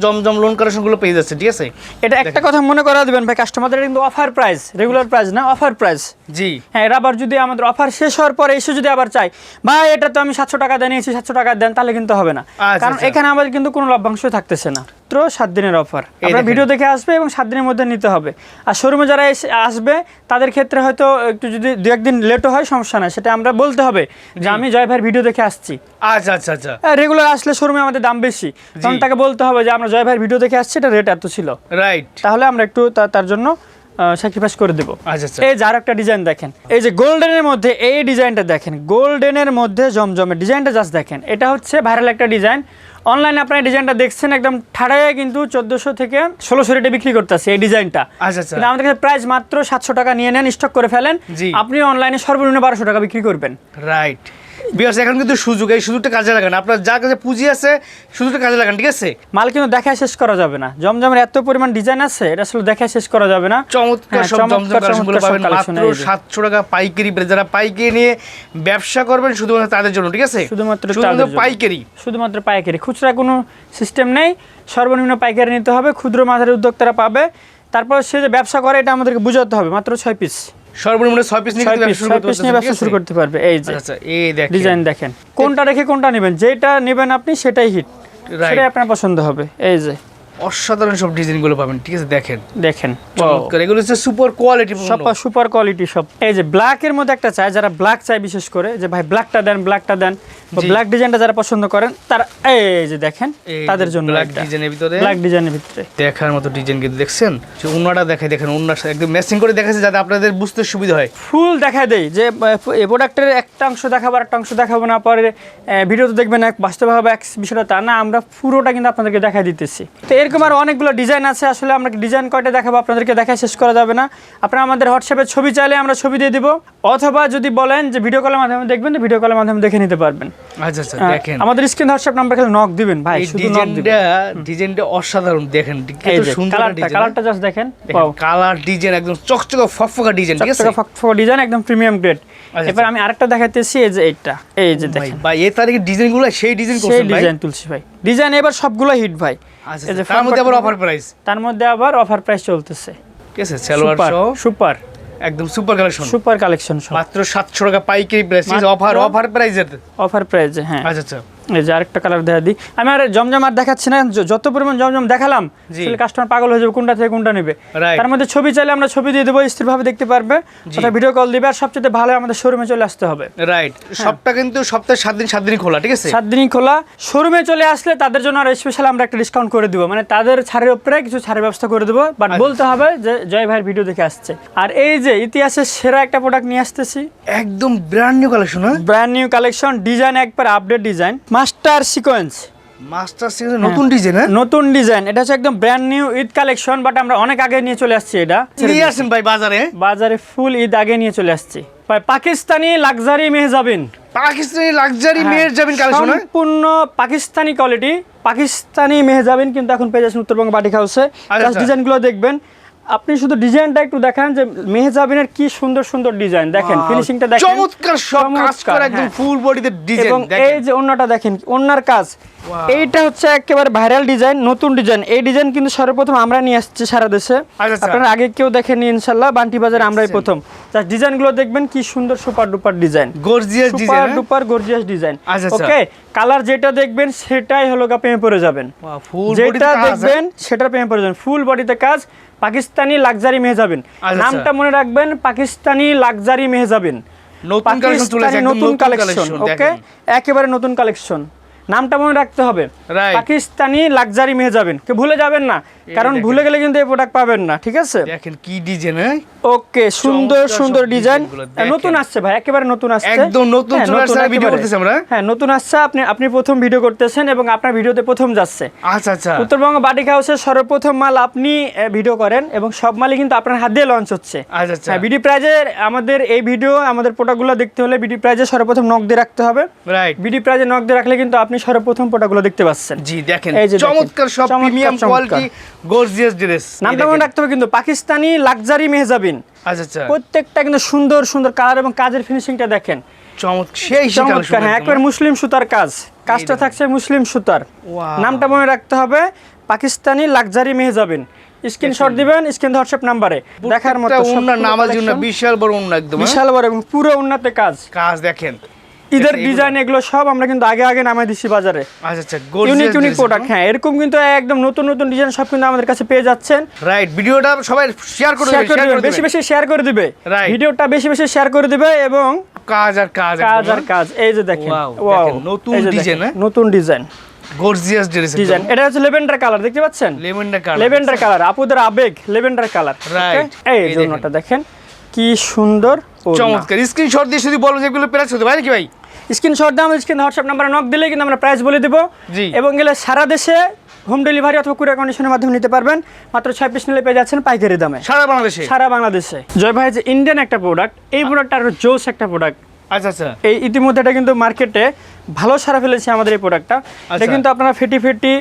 B: জমজম লোন কালেকশনগুলো পেয়ে যাচ্ছে ঠিক আছে?
A: এটা একটা কথা মনে করা দেবেন ভাই কাস্টমারদের কিন্তু অফার প্রাইস রেগুলার প্রাইস না অফার প্রাইস
B: জি।
A: হ্যাঁ এরা আবার যদি আমাদের অফার শেষ হওয়ার পরে এসে যদি আবার চাই ভাই এটা তো আমি সাতশো টাকা দিয়ে নিয়েছি সাতশো টাকা দেন তাহলে কিন্তু হবে না।
B: আচ্ছা,
A: কারণ
B: আচ্ছা।
A: এখানে আমাদের কিন্তু কোনো লভ্যাংশ থাকতেছে না। মাত্র সাত দিনের অফার আপনারা ভিডিও দেখে আসবে এবং সাত দিনের মধ্যে নিতে হবে। আর শোরুমে যারা এসে আসবে তাদের ক্ষেত্রে হয়তো একটু যদি দু একদিন লেটও হয় সমস্যা নাই। সেটা আমরা বলতে হবে যে আমি জয় ভাইয়ের ভিডিও দেখে আসছি।
B: আচ্ছা আচ্ছা আচ্ছা।
A: রেগুলার আসলে শোরুমে আমাদের দাম বেশি। তখন তাকে বলতে হবে যে আমরা জয় ভাইয়ের ভিডিও দেখে আসছি এটা রেট এত ছিল।
B: রাইট
A: তাহলে আমরা একটু তার জন্য স্যাক্রিফাইস করে দেবো।
B: আচ্ছা আচ্ছা।
A: এই যার একটা ডিজাইন দেখেন। এই যে গোল্ডেনের মধ্যে এই ডিজাইনটা দেখেন। গোল্ডেনের মধ্যে জমজমের ডিজাইনটা জাস্ট দেখেন। এটা হচ্ছে ভাইরাল একটা ডিজাইন অনলাইনে আপনার ডিজাইনটা দেখছেন একদম ঠাড়ায় কিন্তু চোদ্দোশো থেকে ষোলোশো রেটে বিক্রি করতেছে এই ডিজাইনটা
B: আচ্ছা
A: কিন্তু আমাদের কাছে প্রাইস মাত্র সাতশো টাকা নিয়ে নেন স্টক করে ফেলেন। আপনি অনলাইনে সর্বনিম্ন বারোশো টাকা বিক্রি করবেন।
B: রাইট বিকজ এখন কিন্তু সুযোগ এই সুযোগটা কাজে লাগান। আপনার যার কাছে পুঁজি আছে সুযোগটা কাজে লাগান ঠিক আছে?
A: মাল কিন্তু দেখায় শেষ করা যাবে না। জমজমের এত পরিমাণ ডিজাইন আছে এটা আসলে দেখায় শেষ করা যাবে না।
B: চমৎকার
A: হ্যাঁ,
B: সব জমজম কালেকশনগুলো পাবেন। মাত্র
A: এই যে।
B: সাতশো টাকা পাইকারি যারা পাইকারি নিয়ে ব্যবসা করবেন শুধুমাত্র তাদের জন্য ঠিক আছে?
A: শুধুমাত্র
B: শুধুমাত্র পাইকারি।
A: শুধুমাত্র পাইকারি। খুচরা কোনো সিস্টেম নেই। সর্বনিম্ন পাইকারি নিতে হবে। ক্ষুদ্র মাঝারি উদ্যোক্তারা পাবে। তারপর সে যে ব্যবসা করে এটা আমাদেরকে বুঝাতে হবে। মাত্র ছয় পিস
B: সর্বনিম্ন 6 পিস নিয়ে ব্যবসা শুরু করতে
A: পারবে এই যে
B: আচ্ছা এই দেখেন।
A: ডিজাইন দেখেন কোনটা রেখে কোনটা নেবেন যেটা নেবেন আপনি সেটাই হিট. সেটাই আপনার পছন্দ হবে এই যে।
B: অসাধারণ সব ডিজাইনগুলো পাবেন ঠিক আছে দেখেন।
A: দেখেন
B: চমৎকার। এগুলো হচ্ছে সুপার কোয়ালিটি
A: সব সুপার কোয়ালিটি সব। এই যে ব্ল্যাক এর মধ্যে একটা চাই যারা ব্ল্যাক চাই বিশেষ করে যে ভাই ব্ল্যাকটা দেন ব্ল্যাকটা দেন। ব্ল্যাক ডিজাইনটা যারা পছন্দ করেন তারা এই যে দেখেন তাদের জন্য
B: ব্ল্যাক ডিজাইনের ভিতরে
A: ব্ল্যাক ডিজাইনের ভিতরে।
B: দেখার মতো ডিজাইন কিন্তু দেখছেন? যে উন্নাটা দেখে দেখেন সাথে একদম ম্যাচিং করে দেখাচ্ছে যাতে আপনাদের বুঝতে সুবিধা হয়।
A: ফুল দেখা দেই যে এই প্রোডাক্টের একটা অংশ দেখাবো আর একটা অংশ দেখাবো না পরে ভিডিওতে দেখবেন এক বাস্তবভাবে এক বিষয়টা তা না আমরা পুরোটা কিন্তু আপনাদেরকে দেখাই দিতেছি। তো এরকম আর অনেকগুলো ডিজাইন আছে আসলে আমরা ডিজাইন কয়টা দেখাবো আপনাদেরকে দেখা শেষ করা যাবে না। আপনারা আমাদের হোয়াটসঅ্যাপে ছবি চাইলে আমরা ছবি দিয়ে দিব অথবা যদি বলেন যে ভিডিও কলের মাধ্যমে দেখবেন তো ভিডিও কলের মাধ্যমে দেখে নিতে পারবেন।
B: আচ্ছা আচ্ছা দেখেন।
A: আমাদের স্ক্রিন হোয়াটসঅ্যাপ নাম্বার খেলে নক দিবেন ভাই শুধু নক দিবেন।
B: ডিজাইনটা অসাধারণ দেখেন কত সুন্দর ডিজাইন
A: কালারটা জাস্ট দেখেন
B: কালার ডিজাইন একদম চকচকে ফকফকা ডিজাইন ঠিক আছে?
A: ডিজাইন একদম প্রিমিয়াম গ্রেড
B: আচ্ছা,
A: এবার আমি আরেকটা দেখাইতেছি এই যে এইটা এই যে
B: ভাই
A: দেখেন।
B: ভাই এই তারিখে ডিজাইনগুলো সেই ডিজাইন করছেন ভাই?
A: ডিজাইন তুলছি ভাই। ডিজাইন এবার সবগুলো হিট ভাই।
B: আচ্ছা, তার মধ্যে আবার অফার প্রাইস
A: তার মধ্যে আবার অফার প্রাইস চলতেছে।
B: ঠিক আছে সালোয়ার সহ।
A: সুপার
B: একদম সুপার কালেকশন
A: সুপার কালেকশন
B: মাত্র সাতশো টাকা পাইকারি প্রাইস অফার অফার প্রাইজে
A: অফার প্রাইজে হ্যাঁ।
B: আচ্ছা আচ্ছা।
A: এই যে আরেকটা কালার দেখা দিই আমি আর জমজম আর দেখাচ্ছি না যত পরিমাণ জমজম দেখালাম কাস্টমার পাগল হয়ে যাবে কোনটা থেকে কোনটা নেবে। তার মধ্যে ছবি চাইলে আমরা ছবি দিয়ে দেবো স্থিরভাবে দেখতে পারবে। অথবা ভিডিও কল দিবে আর সবচেয়ে ভালো আমাদের শোরুমে চলে আসতে হবে।
B: রাইট সবটা কিন্তু সপ্তাহে সাত দিন সাত দিনই খোলা ঠিক আছে?
A: সাত দিনই খোলা। শোরুমে চলে আসলে তাদের জন্য আর স্পেশাল আমরা একটা ডিসকাউন্ট করে দিব। মানে তাদের ছাড়ের উপরে কিছু ছাড়ের ব্যবস্থা করে দেবো। বাট
B: আচ্ছা।
A: বলতে হবে যে জয় ভাইয়ের ভিডিও দেখে আসছে। আর এই যে ইতিহাসের সেরা একটা প্রোডাক্ট নিয়ে আসতেছি।
B: একদম ব্র্যান্ড নিউ কালেকশন হ্যাঁ?
A: ব্র্যান্ড নিউ কালেকশন ডিজাইন একবার update design master sequence.
B: Master সিরিজের নতুন ডিজাইন হ্যাঁ?
A: নতুন ডিজাইন। এটা হচ্ছে একদম brand new Eid collection but আমরা অনেক আগে নিয়ে চলে আসছি এটা।
B: নিয়ে আসেন ভাই বাজারে।
A: বাজারে ফুল ঈদ আগে নিয়ে চলে আসছি। ভাই পাকিস্তানি লাক্সারি মেহজাবিন
B: পাকিস্তানি লাক্সারি
A: হ্যাঁ,
B: যাবেন কালেকশন হ্যাঁ?
A: সম্পূর্ণ পাকিস্তানি কোয়ালিটি পাকিস্তানি মেহজাবিন কিন্তু এখন পেয়ে যাচ্ছেন উত্তরবঙ্গ বাটিক হাউসে
B: আচ্ছা, আচ্ছা।
A: ডিজাইনগুলো দেখবেন। আপনি শুধু ডিজাইনটা একটু দেখান যে মেহজাবিনের কি সুন্দর সুন্দর ডিজাইন। দেখেন ফিনিশিংটা দেখেন।
B: চমৎকার সব কাজ করা একদম
A: হ্যাঁ।
B: ফুল বডিতে ডিজাইন
A: এবং এই যে অন্যটা দেখেন অন্যার কাজ। এইটা হচ্ছে একেবারে ভাইরাল ডিজাইন নতুন ডিজাইন এই ডিজাইন কিন্তু সর্বপ্রথম আমরা নিয়ে আসছি সারা দেশে।
B: আচ্ছা, আচ্ছা।
A: আপনারা আগে কেউ দেখেননি ইনশাল্লাহ। বান্টি বাজারে আমরাই প্রথম। জাস্ট ডিজাইনগুলো দেখবেন কি সুন্দর super duper design
B: gorgeous design
A: super
B: design
A: duper gorgeous design. Okay colour যেটা দেখবেন সেটাই হলো গা প্রেমে পড়ে যাবেন।
B: ফুল
A: যেটা দেখবেন সেটা প্রেমে পড়ে যাবেন। ফুল বডিতে কাজ পাকিস্তানি লাক্সারি মেহজাবিন।
B: আচ্ছা।
A: নামটা মনে রাখবেন পাকিস্তানি লাক্সারি মেহজাবিন।
B: নতুন কালেকশন
A: ওকে একেবারে নতুন কালেকশন নামটা মনে রাখতে হবে। পাকিস্তানি লাক্সারি মেহজাবিন। কেউ ভুলে যাবেন না কারণ ভুলে গেলে কিন্তু এই প্রোডাক্ট পাবেন না ঠিক আছে?
B: দেখেন কি ডিজাইন হ্যাঁ
A: ওকে সুন্দর সুন্দর ডিজাইন নতুন আসছে ভাই একেবারে নতুন আসছে।
B: একদম নতুন
A: হ্যাঁ,
B: চলে আসছে, ভিডিও। করতেছি আমরা।
A: হ্যাঁ নতুন আসছে আপনি আপনি প্রথম ভিডিও করতেছেন এবং আপনার ভিডিওতে প্রথম যাচ্ছে।
B: আচ্ছা আচ্ছা।
A: উত্তরবঙ্গ বাটিক হাউসের সর্বপ্রথম মাল আপনি ভিডিও করেন এবং সব মালই কিন্তু আপনার হাত দিয়ে লঞ্চ হচ্ছে।
B: আচ্ছা আচ্ছা।
A: হ্যাঁ বিডি প্রাইজের আমাদের এই ভিডিও আমাদের প্রোডাক্টগুলো দেখতে হলে বিডি প্রাইজে সর্বপ্রথম নক দিয়ে রাখতে হবে।
B: রাইট
A: বিডি প্রাইজে নক দিয়ে রাখলে কিন্তু আপনি সর্বপ্রথম প্রোডাক্টগুলো দেখতে পাচ্ছেন।
B: জি দেখেন
A: এই যে
B: চমৎকার সব প্রিমিয়াম কোয়ালিটি গর্জিয়াস ড্রেস।
A: নামটা মনে রাখতে হবে কিন্তু পাকিস্তানি লাক্সারি মেহজাবিন।
B: আচ্ছা আচ্ছা।
A: প্রত্যেকটা কিন্তু সুন্দর সুন্দর কালার এবং কাজের ফিনিশিংটা দেখেন।
B: চমৎকার সেই সেই
A: চমৎকার হ্যাঁ একবার মুসলিম সুতার কাজ। কাজটা থাকছে মুসলিম সুতার। নামটা মনে রাখতে হবে পাকিস্তানি লাক্সারি মেহজাবিন। স্ক্রিনশট দিবেন স্ক্রিন হোয়াটসঅ্যাপ নাম্বারে। দেখার মতো
B: উন্না নামাজ উন্না বিশাল বড় উন্না একদম হ্যাঁ?
A: বিশাল বড় এবং পুরো উন্নতে কাজ।
B: কাজ দেখেন।
A: ঈদের ডিজাইন এগুলো সব আমরা কিন্তু আগে আগে নামাই দিচ্ছি বাজারে।
B: আচ্ছা আচ্ছা
A: ইউনিক ইউনিক প্রোডাক্ট হ্যাঁ এরকম কিন্তু একদম নতুন নতুন ডিজাইন সব কিন্তু আমাদের কাছে পেয়ে যাচ্ছেন।
B: রাইট ভিডিওটা সবাই শেয়ার করে
A: শেয়ার করে
B: শেয়ার
A: দিবে বেশি
B: বেশি
A: শেয়ার করে দিবে। ভিডিওটা বেশি বেশি শেয়ার করে দিবে এবং
B: কাজ আর কাজ
A: কাজ আর কাজ এই যে দেখেন
B: Wow, নতুন
A: দেখেন,
B: হ্যাঁ?
A: নতুন ডিজাইন
B: গর্জিয়াস ড্রেস
A: ডিজাইন এটা হচ্ছে লেভেন্ডার কালার দেখতে পাচ্ছেন?
B: কালার
A: লেভেন্ডার কালার আপুদের আবেগ লেভেন্ডার কালার. এই জন্যটা দেখেন কি সুন্দর
B: চমৎকার স্ক্রিনশট দিয়ে শুধু বলো যেগুলো প্রাইস হতে পারে কি ভাই?
A: স্ক্রিনশট দাম স্ক্রিন হোয়াটসঅ্যাপ নাম্বারে নক দিলে কিন্তু আমরা প্রাইস বলে দেবো।
B: জি।
A: এবং গেলে সারা দেশে হোম ডেলিভারি অথবা কুরিয়ার কন্ডিশনের মাধ্যমে নিতে পারবেন। মাত্র ছয় পিস নিলে পেয়ে যাচ্ছেন পাইকারি দামে।
B: সারা বাংলাদেশে?
A: সারা বাংলাদেশে। জয় ভাই যে ইন্ডিয়ান একটা প্রোডাক্ট এই প্রোডাক্টটা আরও জোস একটা প্রোডাক্ট
B: আচ্ছা আচ্ছা।
A: এই ইতিমধ্যে এটা কিন্তু মার্কেটে ভালো সারা ফেলেছে আমাদের এই প্রোডাক্টটা এটা
B: আচ্ছা।
A: কিন্তু আপনারা ফিটি ফেটি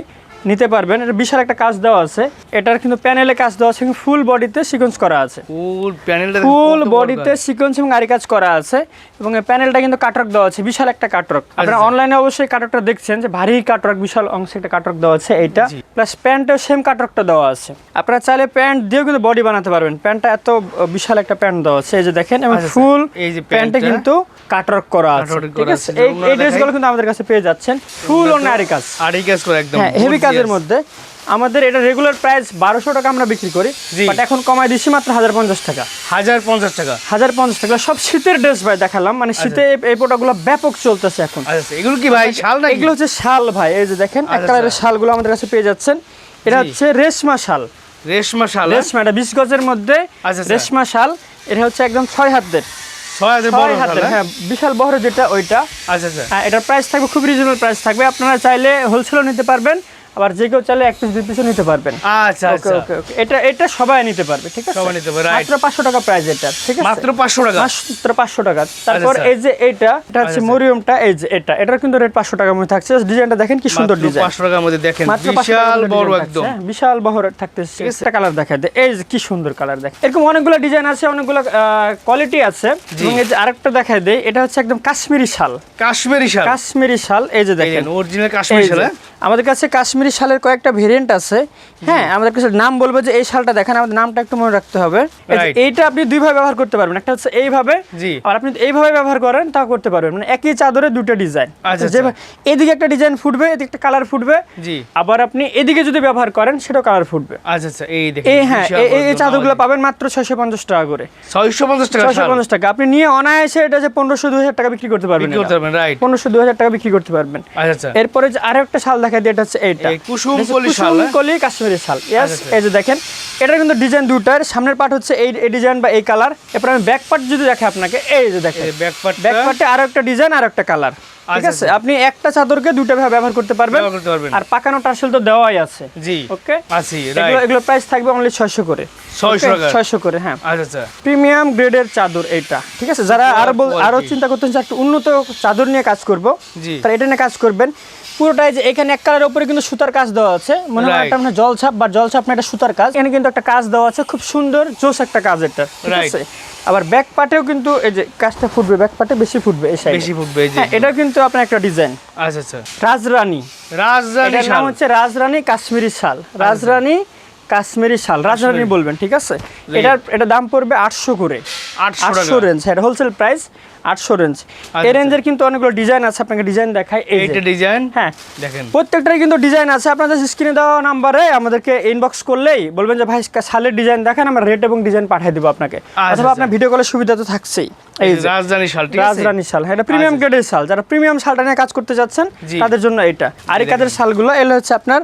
A: নিতে পারবেন। এটা বিশাল একটা কাজ দেওয়া আছে। এটার কিন্তু প্যানেলে কাজ দেওয়া আছে ফুল বডিতে সিকোয়েন্স করা আছে।
B: ফুল প্যানেলটা
A: ফুল বডিতে সিকোয়েন্স এবং আরি কাজ করা আছে। এবং এই প্যানেলটা কিন্তু কাটরক দেওয়া আছে বিশাল একটা কাটরক আপনারা
B: আচ্ছা।
A: অনলাইনে অবশ্যই কাটরকটা দেখছেন যে ভারী কাটরক বিশাল অংশে একটা কাটরক দেওয়া আছে এইটা। প্লাস প্যান্টেও সেম কাটরকটা দেওয়া আছে। আপনারা চাইলে প্যান্ট দিয়েও কিন্তু বডি বানাতে পারবেন। প্যান্টটা এত বিশাল একটা প্যান্ট দেওয়া আছে এই যে দেখেন এবং
B: আচ্ছা,
A: ফুল
B: এই যে
A: প্যান্টে কিন্তু কাটরক করা আছে। ঠিক আছে? এই ড্রেসগুলো কিন্তু আমাদের কাছে পেয়ে যাচ্ছেন। ফুল ও নারী কাজ।
B: আড়াই কাজ করে একদম
A: হ্যাঁ হেভি
B: gorgeous।
A: কাজের মধ্যে। আমাদের এটা রেগুলার প্রাইস বারোশো টাকা আমরা বিক্রি করি বাট এখন কমায় দিচ্ছি মাত্র হাজার পঞ্চাশ টাকা।
B: হাজার পঞ্চাশ টাকা।
A: হাজার পঞ্চাশ টাকা। সব শীতের ড্রেস ভাই দেখালাম। মানে শীতে এই- প্রোডাক্টগুলো ব্যাপক চলতেছে এখন।
B: আচ্ছা আচ্ছা, এগুলো কি ভাই শাল নাকি?
A: এগুলো হচ্ছে শাল ভাই এই যে দেখেন এক
B: আচ্ছা,
A: কালারের
B: আচ্ছা।
A: শালগুলো আমাদের কাছে পেয়ে যাচ্ছেন। এটা হচ্ছে রেশমা শাল।
B: রেশমা শাল হ্যাঁ?
A: রেশমা এটা বিশ গজের মধ্যে
B: আচ্ছা, আচ্ছা।
A: রেশমা শাল। এটা হচ্ছে একদম ছয় হাতের।
B: শাল হ্যাঁ?
A: হ্যাঁ বিশাল বড় যেটা ওইটা।
B: আচ্ছা আচ্ছা।
A: এটার প্রাইস থাকবে খুব রিজনেবল প্রাইস থাকবে। আপনারা চাইলে হোলসেলও নিতে পারবেন। আবার যে কেউ চাইলে এক পিস দুই পিসও নিতে পারবেন।
B: আচ্ছা
A: ওকে
B: আচ্ছা।
A: ওকে ওকে। এটা এটা সবাই নিতে পারবে ঠিক আছে?
B: সবাই নিতে পারবে.
A: মাত্র পাঁচশো টাকা প্রাইস এটা ঠিক আছে?
B: মাত্র পাঁচশো টাকা?
A: মাত্র পাঁচশো টাকা। তারপর
B: আচ্ছা।
A: এই যে এইটা এটা হচ্ছে
B: আচ্ছা।
A: মরিয়মটা এই যে এটা। এটার কিন্তু রেট পাঁচশো টাকার মধ্যে থাকছে। ডিজাইনটা দেখেন কি সুন্দর ডিজাইন
B: পাঁচশো টাকার মধ্যে দেখেন
A: 500 টাকার
B: বিশাল বড় একদম।
A: হ্যাঁ, বিশাল বড় থাকতেছে। একটা কালার দেখা দেয় এই যে কি সুন্দর কালার দেখ এরকম অনেকগুলো ডিজাইন আছে অনেকগুলো কোয়ালিটি আছে। এবং এই যে আরেকটা দেখায় দেয় এটা হচ্ছে একদম কাশ্মীরি শাল।
B: কাশ্মীরি শাল।
A: কাশ্মীরি শাল এই যে দেখেন।
B: অরিজিনাল কাশ্মীরি শাল হ্যাঁ?
A: আমাদের কাছে কাশ্মীরি শালের কয়েকটা ভেরিয়েন্ট আছে। হ্যাঁ আমাদের কাছে নাম বলব যে এই শালটা দেখেন আমাদের নামটা একটু মনে রাখতে হবে. এইটা আপনি দুইভাবে ব্যবহার করতে পারবেন। একটা হচ্ছে এইভাবে। আর আপনি এইভাবে ব্যবহার করেন তাও করতে পারবেন। মানে একই চাদরে দুটো ডিজাইন
B: আচ্ছা,
A: যে এদিকে একটা ডিজাইন ফুটবে এদিকে একটা কালার ফুটবে।
B: জি।
A: আবার আপনি এদিকে যদি ব্যবহার করেন সেটাও কালার ফুটবে।
B: আচ্ছা আচ্ছা এই দেখেন
A: এই হ্যাঁ এই- চাদরগুলো পাবেন মাত্র ছয়শো পঞ্চাশ টাকা করে।
B: ছয়শো পঞ্চাশ টাকা
A: ছয়শো
B: শাল।
A: পঞ্চাশ টাকা। আপনি নিয়ে অনায়াসে এটা যে পনেরোশো দুই হাজার টাকা বিক্রি করতে পারবেন
B: বিক্রি করতে পারবেন রাইট
A: পনেরোশো দুই হাজার টাকা বিক্রি করতে পারবেন।
B: আচ্ছা আচ্ছা।
A: এরপরে যে আরও একটা শাল দেখা দিয়ে এটা হচ্ছে এইটা
B: হ্যাঁ?
A: কাশ্মীরি শাল। ইয়েস
B: আচ্ছা, আচ্ছা।
A: এই যে দেখেন এটার কিন্তু ডিজাইন দুটার সামনের পার্ট হচ্ছে এই এই ডিজাইন বা এই কালার এরপর আমি ব্যাক পার্ট যদি দেখে আপনাকে এই যে দেখেন।
B: ব্যাক পার্টটা
A: ব্যাক পার্টে আরও একটা ডিজাইন আর একটা কালার ঠিক
B: আচ্ছা,
A: আছে? আপনি একটা চাদরকে দুটো ভাবে ব্যবহার করতে পারবেন। আর পাকানো টার্সেল তো দেওয়াই আছে।
B: জি
A: ওকে
B: আছি
A: এগুলো এগুলো প্রাইস থাকবে অনলি 600 করে।
B: 600
A: করে হ্যাঁ।
B: আচ্ছা
A: প্রিমিয়াম গ্রেডের চাদর এটা ঠিক আছে? যারা
B: আরও
A: আরও চিন্তা করতেন যে একটু উন্নত চাদর নিয়ে কাজ করব
B: জি।
A: তারা এটা নিয়ে কাজ করবেন। পুরোটাই যে এখানে এক কালারের উপরে কিন্তু সুতার কাজ দেওয়া আছে। মনে হয়. একটা মানে জলছাপ বা জলছাপ না এটা সুতার কাজ। এখানে কিন্তু একটা কাজ দেওয়া আছে খুব সুন্দর জোস একটা কাজ এটা ঠিক আছে? আবার ব্যাক পার্টেও কিন্তু এই যে কাজটা ফুটবে ব্যাক পার্টে বেশি ফুটবে এই সাইডে
B: বেশি ফুটবে এই যে
A: হ্যাঁ এটাও কিন্তু আপনার একটা ডিজাইন
B: আচ্ছা আচ্ছা।
A: রাজরানী।
B: রাজধানী
A: এটার নাম হচ্ছে রাজরানী কাশ্মীরি শাল। রাজরানী কাশ্মীরি শাল। রাজরানী বলবেন ঠিক আছে? এটার এটা দাম পড়বে আটশো করে।
B: 800
A: আটশো রেঞ্জ এটা হোলসেল প্রাইস আটশো রেঞ্জ এই রেঞ্জের কিন্তু অনেকগুলো ডিজাইন আছে আপনাকে ডিজাইন দেখায়
B: এইটা ডিজাইন
A: হ্যাঁ।
B: দেখেন।
A: কিন্তু ডিজাইন আছে। আপনাদের স্ক্রিনে দেওয়া নাম্বারে আমাদেরকে ইনবক্স করলেই বলবেন যে ভাই শালের ডিজাইন দেখেন আমরা রেট এবং ডিজাইন পাঠিয়ে দেবো আপনাকে। অথবা
B: আচ্ছা।
A: আপনার ভিডিও কলের সুবিধা তো থাকছেই। এই
B: রাজধানী শাল
A: রাজরানী শাল হ্যাঁ এটা প্রিমিয়াম গ্রেডের শাল। যারা প্রিমিয়াম শালটা নিয়ে কাজ করতে যাচ্ছেন তাদের জন্য এটা। আর এই কাজের শালগুলো এগুলো হচ্ছে আপনার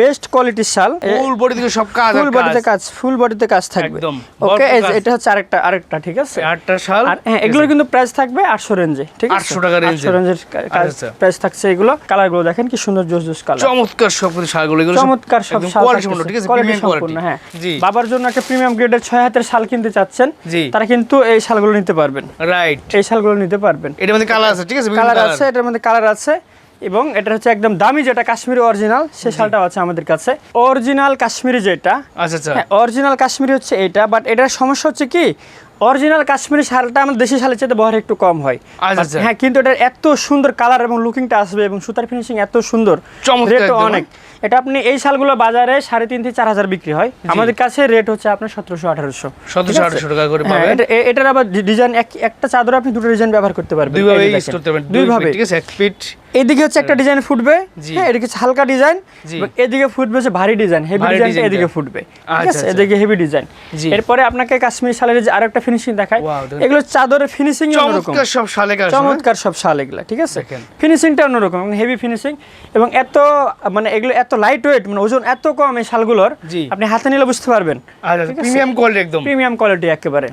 A: বেস্ট কোয়ালিটির শাল।
B: ফুল বডি থেকে সব কাজ
A: ফুল বডিতে কাজ। ফুল বডিতে কাজ থাকবে।
B: একদম,
A: ওকে। এটা হচ্ছে আরেকটা আরেকটা ঠিক আছে?
B: আটটা শাল।
A: আর হ্যাঁ এগুলোর কিন্তু প্রাইস থাকবে আটশো রেঞ্জে ঠিক আছে?
B: 800 টাকা range এর।
A: রেঞ্জের
B: আচ্ছা।
A: প্রাইস থাকছে এগুলো। কালারগুলো দেখেন কি সুন্দর জোস জোস কালার
B: চমৎকার সব কিছু শালগুলো এগুলো
A: চমৎকার সব শাল থাকতেছে।
B: ঠিক আছে? প্রিমিয়াম কোয়ালিটি
A: হ্যাঁ।
B: জি।
A: বাবার জন্য একটা প্রিমিয়াম গ্রেডের ছয় হাতের শাল কিনতে চাচ্ছেন তারা কিন্তু এই শালগুলো নিতে পারবেন।
B: রাইট
A: এই শালগুলো নিতে পারবেন।
B: এটার মধ্যে কালার আছে ঠিক আছে?
A: কালার আছে এটার মধ্যে কালার আছে। এবং এটা হচ্ছে একদম দামি যেটা কাশ্মীরি অরিজিনাল সে শালটাও আছে আমাদের কাছে। অরিজিনাল কাশ্মীরি যেটা
B: আচ্ছা আচ্ছা।
A: হ্যাঁ অরিজিনাল কাশ্মীরি হচ্ছে এটা বাট এটার সমস্যা হচ্ছে কি অরিজিনাল কাশ্মীরি শালটা আমাদের দেশি শালের চেয়ে বহর একটু কম হয়।
B: আচ্ছা, আচ্ছা।
A: হ্যাঁ কিন্তু এটার এত সুন্দর কালার এবং লুকিংটা আসবে এবং সুতার ফিনিশিং এত সুন্দর
B: রেট
A: অনেক। এটা আপনি এই শালগুলো বাজারে সাড়ে তিন থেকে চার হাজার বিক্রি হয়। আমাদের কাছে রেট হচ্ছে আপনার সতেরোশো আঠারোশো।
B: 1700 1800 টাকা করে
A: হ্যাঁ, এটা- এটার আবার ডিজাইন একটা চাদর আপনি দুটো ডিজাইন ব্যবহার করতে পারবেন।
B: দুইভাবে।
A: দুইভাবে
B: ঠিক আছে? এক ফিট
A: এদিকে হচ্ছে একটা ডিজাইন ফুটবে হ্যাঁ এদিকে হালকা ডিজাইন এদিকে ফুটবে হচ্ছে ভারী ডিজাইন হেভি ডিজাইন এদিকে ফুটবে ঠিক
B: আচ্ছা,
A: আছে?
B: আচ্ছা।
A: এদিকে হেভি ডিজাইন এরপরে আপনাকে কাশ্মীর শালের যে আরেকটা ফিনিশিং দেখায় এগুলো চাদরের ফিনিশিং
B: চমৎকার সব শালে হ্যাঁ?
A: চমৎকার সব শাল এগুলা ঠিক আছে। ফিনিশিংটা অন্যরকম হেভি ফিনিশিং এবং এত মানে এগুলো এত লাইট ওয়েট মানে ওজন এত কম এই শালগুলোর আপনি হাতে নিলে বুঝতে পারবেন
B: আচ্ছা প্রিমিয়াম কোয়ালিটি একদম।
A: প্রিমিয়াম কোয়ালিটি একেবারে।